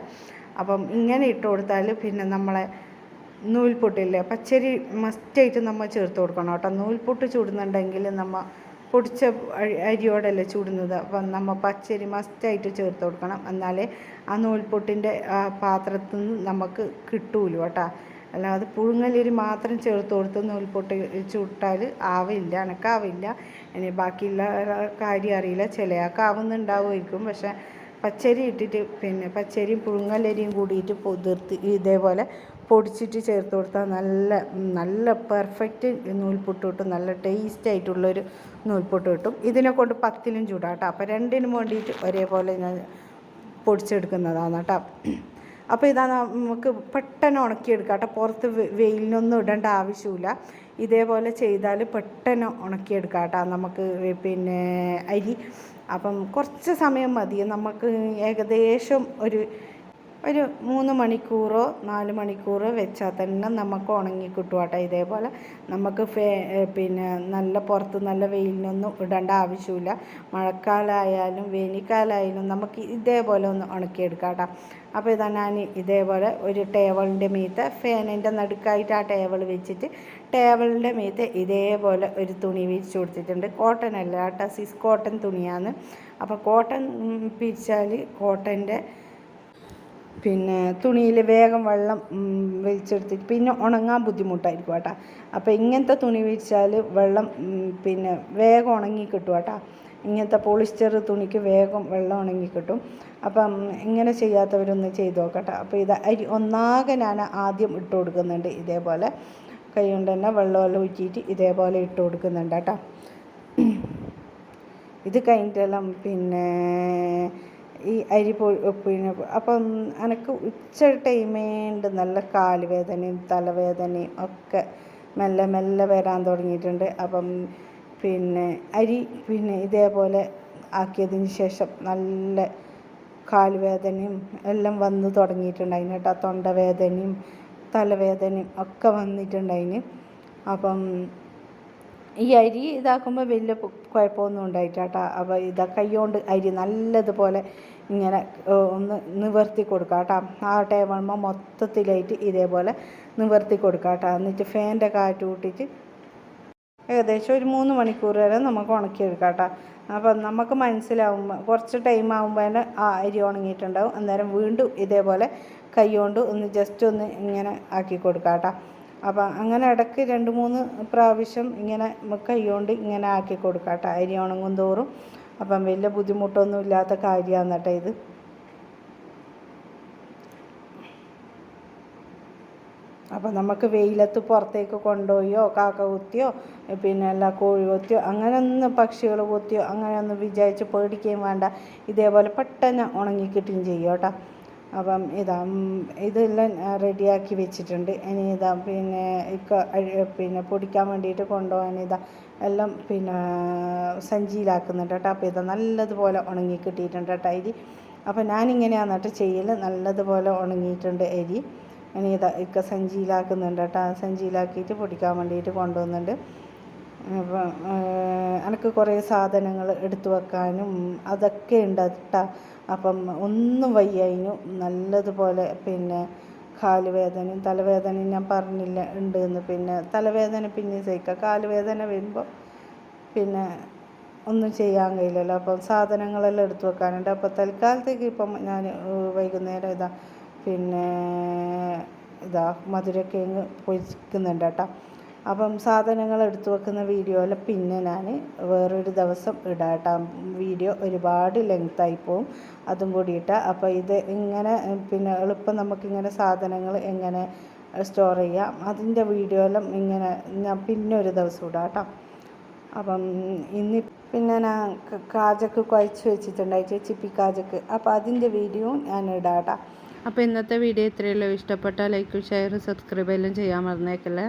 അപ്പം ഇങ്ങനെ ഇട്ട് കൊടുത്താൽ പിന്നെ നമ്മളെ നൂൽപുട്ടില്ലേ പച്ചരി മസ്റ്റായിട്ട് നമ്മൾ ചേർത്ത് കൊടുക്കണം കേട്ടോ. നൂൽപുട്ട് ചൂടുന്നുണ്ടെങ്കിൽ നമ്മൾ പൊടിച്ച അരിയോടല്ലേ ചൂടുന്നത്. അപ്പം നമ്മൾ പച്ചരി മസ്റ്റായിട്ട് ചേർത്ത് കൊടുക്കണം. എന്നാലേ ആ നൂൽപുട്ടിന്റെ പാത്രത്തിൽ നിന്ന് നമുക്ക് കിട്ടൂലു കേട്ടോ. അല്ലാതെ പുഴുങ്ങലരി മാത്രം ചേർത്ത് കൊടുത്ത് നൂൽപൊട്ട് ചുട്ടാൽ ആവില്ല എനക്കാവില്ല ഇനി ബാക്കിയുള്ള കാര്യം അറിയില്ല. ചിലയാൾക്ക് ആവുന്നുണ്ടാവുമായിരിക്കും. പക്ഷേ പച്ചരി ഇട്ടിട്ട് പിന്നെ പച്ചരിയും പുഴുങ്ങലരിയും കൂടിയിട്ട് പൊതിർത്ത് ഇതേപോലെ പൊടിച്ചിട്ട് ചേർത്ത് കൊടുത്താൽ നല്ല നല്ല പെർഫെക്റ്റ് നൂൽപുട്ട് കിട്ടും. നല്ല ടേസ്റ്റ് ആയിട്ടുള്ളൊരു നൂൽപൊട്ട് കിട്ടും. ഇതിനെ കൊണ്ട് പത്തിലും ചൂടാട്ടോ അപ്പോൾ രണ്ടിനും വേണ്ടിയിട്ട് ഒരേപോലെ ഞാൻ പൊടിച്ചെടുക്കുന്നതാണ് കേട്ടോ. അപ്പോൾ ഇതാ നമുക്ക് പെട്ടെന്ന് ഉണക്കിയെടുക്കാം കേട്ടോ. പുറത്ത് വെയിലിനൊന്നും ഇടേണ്ട ആവശ്യമില്ല. ഇതേപോലെ ചെയ്താൽ പെട്ടെന്ന് ഉണക്കിയെടുക്കാം കേട്ടോ. നമുക്ക് പിന്നെ അരി. അപ്പം കുറച്ച് സമയം മതി. നമുക്ക് ഏകദേശം ഒരു ഒരു മൂന്ന് മണിക്കൂറോ നാല് മണിക്കൂറോ വെച്ചാൽ തന്നെ നമുക്ക് ഉണങ്ങി കിട്ടും കേട്ടോ. ഇതേപോലെ നമുക്ക് ഫേ പിന്നെ നല്ല പുറത്ത് നല്ല വെയിലിനൊന്നും ഇടേണ്ട ആവശ്യമില്ല. മഴക്കാലമായാലും വേനൽക്കാലമായാലും നമുക്ക് ഇതേപോലെ ഒന്ന് ഉണക്കിയെടുക്കാം കേട്ടോ. അപ്പോൾ ഇതാ ഞാൻ ഇതേപോലെ ഒരു ടേബിളിന്റെ മീത്ത് ഫാനിന്റെ നടുക്കായിട്ട് ആ ടേബിൾ വെച്ചിട്ട് ടേബിളിന്റെ മീത്ത് ഇതേപോലെ ഒരു തുണി വിരിച്ചു കൊടുത്തിട്ടുണ്ട്. കോട്ടൺ അല്ല കേട്ടോ സിസ് കോട്ടൺ തുണിയാണ്. അപ്പോൾ കോട്ടൺ പിരിച്ചാൽ കോട്ടന്റെ പിന്നെ തുണിയിൽ വേഗം വെള്ളം വലിച്ചെടുത്തിട്ട് പിന്നെ ഉണങ്ങാൻ ബുദ്ധിമുട്ടായിരിക്കും കേട്ടോ. അപ്പോൾ ഇങ്ങനത്തെ തുണി വിരിച്ചാൽ വെള്ളം പിന്നെ വേഗം ഉണങ്ങി കിട്ടും കേട്ടോ. ഇങ്ങനത്തെ പോളിസ്റ്റർ തുണിക്ക് വേഗം വെള്ളം ഉണങ്ങി കിട്ടും. അപ്പം ഇങ്ങനെ ചെയ്യാത്തവരൊന്ന് ചെയ്ത് നോക്കട്ടെ. അപ്പോൾ ഇത് അരി ഒന്നാകെ ഞാൻ ആദ്യം ഇട്ട് കൊടുക്കുന്നുണ്ട് ഇതേപോലെ. കൈ കൊണ്ട് തന്നെ വെള്ളമെല്ലാം ഊറ്റിയിട്ട് ഇതേപോലെ ഇട്ട് കൊടുക്കുന്നുണ്ട് കേട്ടോ. ഇത് കഴിഞ്ഞിട്ടെല്ലാം പിന്നെ ഈ അരി പൊ പിന്നെ അപ്പം എനിക്ക് ഉച്ച ടൈമേണ്ട് നല്ല കാലുവേദനയും തലവേദനയും ഒക്കെ മെല്ലെ മെല്ലെ വരാൻ തുടങ്ങിയിട്ടുണ്ട്. അപ്പം പിന്നെ അരി പിന്നെ ഇതേപോലെ ആക്കിയതിന് ശേഷം നല്ല കാൽവേദനയും എല്ലാം വന്ന് തുടങ്ങിയിട്ടുണ്ടായിന് കേട്ടോ. തൊണ്ടവേദനയും തലവേദനയും ഒക്കെ വന്നിട്ടുണ്ടായിന്. അപ്പം ഈ അരി ഇതാക്കുമ്പോൾ വലിയ കുഴപ്പമൊന്നും ഉണ്ടായിട്ടാട്ടോ അപ്പോൾ ഇതാ കൈകൊണ്ട് അരി നല്ലതുപോലെ ഇങ്ങനെ ഒന്ന് നിവർത്തി കൊടുക്കുക കേട്ടോ. ആ ടേബിൾമ മൊത്തത്തിലായിട്ട് ഇതേപോലെ നിവർത്തി കൊടുക്കുക കേട്ടോ. എന്നിട്ട് ഫാന്റെ കാറ്റ് കൂട്ടിയിട്ട് ഏകദേശം ഒരു മൂന്ന് മണിക്കൂർ വരെ നമുക്ക് ഉണക്കിയെടുക്കാം കേട്ടോ. അപ്പം നമുക്ക് മനസ്സിലാവുമ്പോൾ കുറച്ച് ടൈം ആകുമ്പോൾ ആ അരി ഉണങ്ങിയിട്ടുണ്ടാവും. അന്നേരം വീണ്ടും ഇതേപോലെ കൈ കൊണ്ട് ഒന്ന് ജസ്റ്റ് ഒന്ന് ഇങ്ങനെ ആക്കി കൊടുക്കാം കേട്ടോ. അപ്പം അങ്ങനെ ഇടയ്ക്ക് രണ്ട് മൂന്ന് പ്രാവശ്യം ഇങ്ങനെ കൈ കൊണ്ട് ഇങ്ങനെ ആക്കി കൊടുക്കാം കേട്ടോ. അരി ഉണങ്ങും തോറും. അപ്പം വലിയ ബുദ്ധിമുട്ടൊന്നും ഇല്ലാത്ത കാര്യമാണ് കേട്ടോ ഇത്. അപ്പം നമുക്ക് വെയിലത്ത് പുറത്തേക്ക് കൊണ്ടുപോയോ കാക്ക കുത്തിയോ പിന്നെ അല്ല കോഴി കുത്തിയോ അങ്ങനെയൊന്നും പക്ഷികൾ കുത്തിയോ അങ്ങനെയൊന്നും വിചാരിച്ച് പേടിക്കുകയും വേണ്ട. ഇതേപോലെ പെട്ടെന്ന് ഉണങ്ങി കിട്ടുകയും ചെയ്യും കേട്ടോ. അപ്പം ഇതാ ഇതെല്ലാം റെഡിയാക്കി വെച്ചിട്ടുണ്ട്. ഇനി ഇതാ പിന്നെ പിന്നെ പൊടിക്കാൻ വേണ്ടിയിട്ട് കൊണ്ടുപോകാൻ ഇതാ എല്ലാം പിന്നെ സഞ്ചിയിലാക്കുന്നുണ്ട് കേട്ടോ. അപ്പോൾ ഇതാ നല്ലതുപോലെ ഉണങ്ങി കിട്ടിയിട്ടുണ്ട് കേട്ടോ അരി. അപ്പോൾ ഞാനിങ്ങനെയാണ് കേട്ടോ ചെയ്യൽ നല്ലതുപോലെ ഉണങ്ങിയിട്ടുണ്ട് അരി. ഇനി ഇതാ ഇക്ക സഞ്ചിയിലാക്കുന്നുണ്ട് കേട്ടോ. സഞ്ചിയിലാക്കിയിട്ട് പൊടിക്കാൻ വേണ്ടിയിട്ട് കൊണ്ടുവന്നുണ്ട് അപ്പം എനിക്ക് കുറേ സാധനങ്ങൾ എടുത്തു വെക്കാനും അതൊക്കെ ഉണ്ട് കേട്ടോ. അപ്പം ഒന്നും വയ്യായിനു നല്ലതുപോലെ പിന്നെ കാലുവേദനയും തലവേദനയും ഞാൻ പറഞ്ഞില്ല ഉണ്ട് എന്ന്. പിന്നെ തലവേദന പിന്നെ സഹിക്കാം. കാലുവേദന വരുമ്പോൾ പിന്നെ ഒന്നും ചെയ്യാൻ കഴിയില്ലല്ലോ. അപ്പം സാധനങ്ങളെല്ലാം എടുത്തു വെക്കാനുണ്ട്. അപ്പോൾ തൽക്കാലത്തേക്ക് ഇപ്പം ഞാൻ വൈകുന്നേരം ഇതാ പിന്നെ ഇതാ മധുരക്കിഴങ്ങ് പൊരിക്കുന്നുണ്ട് കേട്ടോ. അപ്പം സാധനങ്ങൾ എടുത്തു വെക്കുന്ന വീഡിയോയിൽ പിന്നെ ഞാൻ വേറൊരു ദിവസം ഇടാം കേട്ടോ. വീഡിയോ ഒരുപാട് ലെങ്തായി പോവും. അതും കൂടിയിട്ട് അപ്പം അപ്പോൾ ഇത് ഇങ്ങനെ പിന്നെ എളുപ്പം നമുക്കിങ്ങനെ സാധനങ്ങൾ എങ്ങനെ സ്റ്റോർ ചെയ്യാം. അതിന്റെ വീഡിയോയിലും ഇങ്ങനെ ഞാൻ പിന്നെ ഒരു ദിവസം ഇടാം കേട്ടോ. അപ്പം ഇനി പിന്നെ ഞാൻ കാജക്ക് കുഴച്ച് വെച്ചിട്ടുണ്ടായിട്ട് ചിപ്പി കാജക്ക്. അപ്പോൾ അതിന്റെ വീഡിയോ ഞാൻ ഇടാം കേട്ടോ. അപ്പോൾ ഇന്നത്തെ വീഡിയോ ഇത്രയല്ലോ ഇഷ്ടപ്പെട്ടാൽ ലൈക്കും ഷെയറും സബ്സ്ക്രൈബ് എല്ലാം ചെയ്യാൻ മറന്നേക്കല്ലേ.